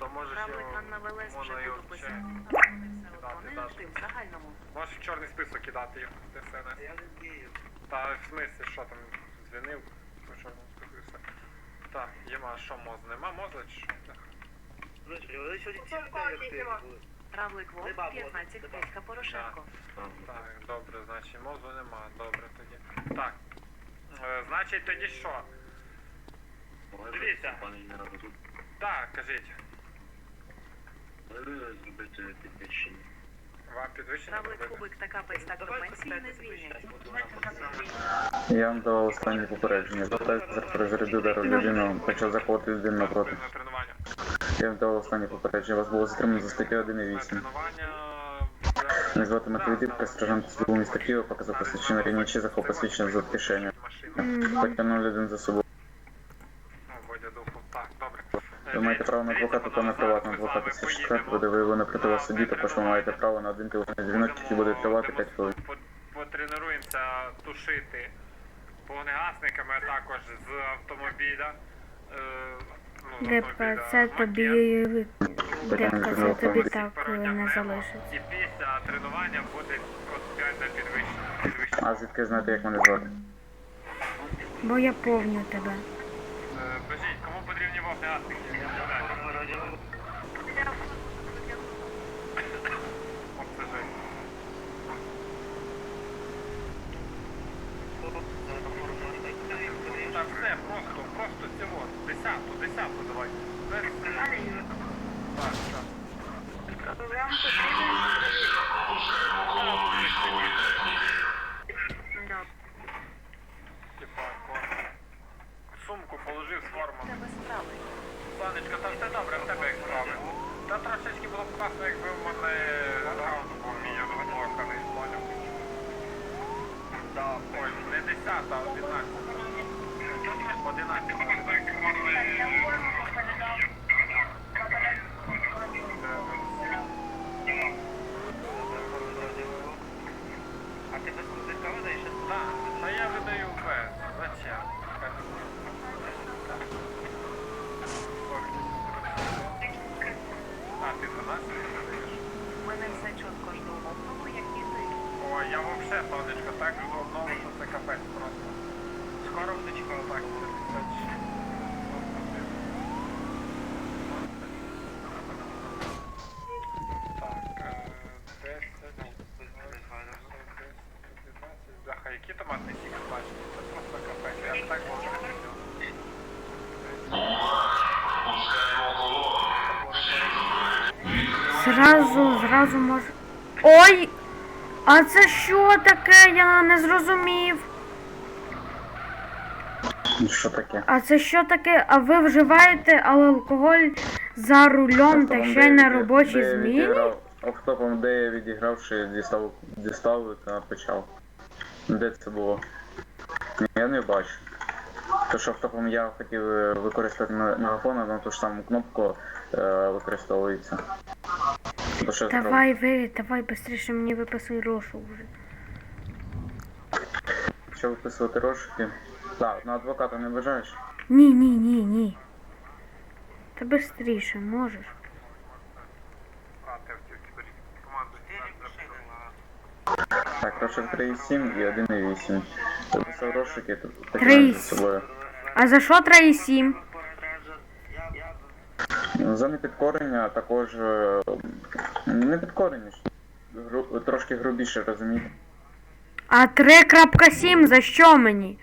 То можеш його вже можна його тут ще вони в загальному. Можеш в чорний список кидати його, ти все не. Я не вмію. Та в смислі, що там звінив в чорному списку і все. Так, єма, що моз? Нема моза чи що? Так. Сьогодні були. Равлик Вовк, Нема, 15, нема. Петька Порошенко. Так, добре, значить мозу нема, добре тоді. Так. Е, значить тоді що? Дивіться. Так, кажіть. Зробити підвищення. Вам підвищення Равлик? Кубик та Капець так до пенсії не звільнять. Я вам дав останнє попередження. При заряду удару людину, почав заходити людину напроти. Я вам дав останнє попередження. Вас було затримано за статтею На 1.8. тренування... Мене звати Матвій Дібка, сержант СБУ міста Києва, показав посвідчення раніше, захоп посвідчення за кишеню. Потягнув людину за собою. Ну, Водя духу. Так, добре. Ви маєте право на адвоката та на приватного адвоката. Слідчий склад буде виявлено проти вас суді, також ви маєте право на один телефонний дзвінок, який буде тривати 5 хвилин. Потренуємося тушити вогнегасниками, а також з автомобіля. Е, ну, це тобі рибка, це тобі так е, не залишиться. І після тренування буде 5 підвищення. А звідки знаєте, як мене звати? Бо я повню тебе. Е, Tamam, devam. Tamam, devam. Сонечко, та все добре, в тебе як справи. Та трошечки було б класно, якби в мене аккаунт був мій заблоканий, поняв? Да, ой, не 10, а 11. 11. А ти без козирка видаєш? Так, та я видаю без. Зачем? А, ти 12 видаєш? У мене все чітко ж до умовного, як і ти. Вообще, сонечко, так жодного, що це капець просто. Скоро буде чекав так, це тисяч. Так, е, 10, 10, Бляха, які томатний сік це просто капець, я так можу Зразу, зразу може. Ой! А це що таке? Я не зрозумів. Що таке? А це що таке? А ви вживаєте алкоголь за рулем та ще й на робочій зміні? Автопом, де я відігравши, дістав, дістав та почав. Де це було? Я не бачу. То що автопом я хотів е, використати ме- мегафон, а на ту ж саму кнопку е, використовується. То що я зробив? Давай ви, давай швидше мені виписуй рошу вже. Що виписувати розшуки? Так, на адвоката не бажаєш? Ні, ні, ні, ні. Та швидше можеш. А, ти в кібері команду Так, розшук 3,7 і 1,8. Виписав розшуки, тут Три потягнути і за собою. А за що 3,7? За непідкорення, також е, не підкорення, трошки грубіше, розумієте? А 3.7 за що мені?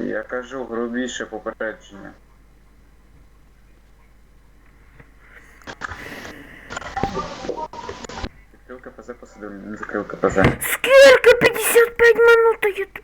Я кажу грубіше попередження. Відкрив КПЗ, посадив, не закрив КПЗ. Скільки? 55 минут, а я тут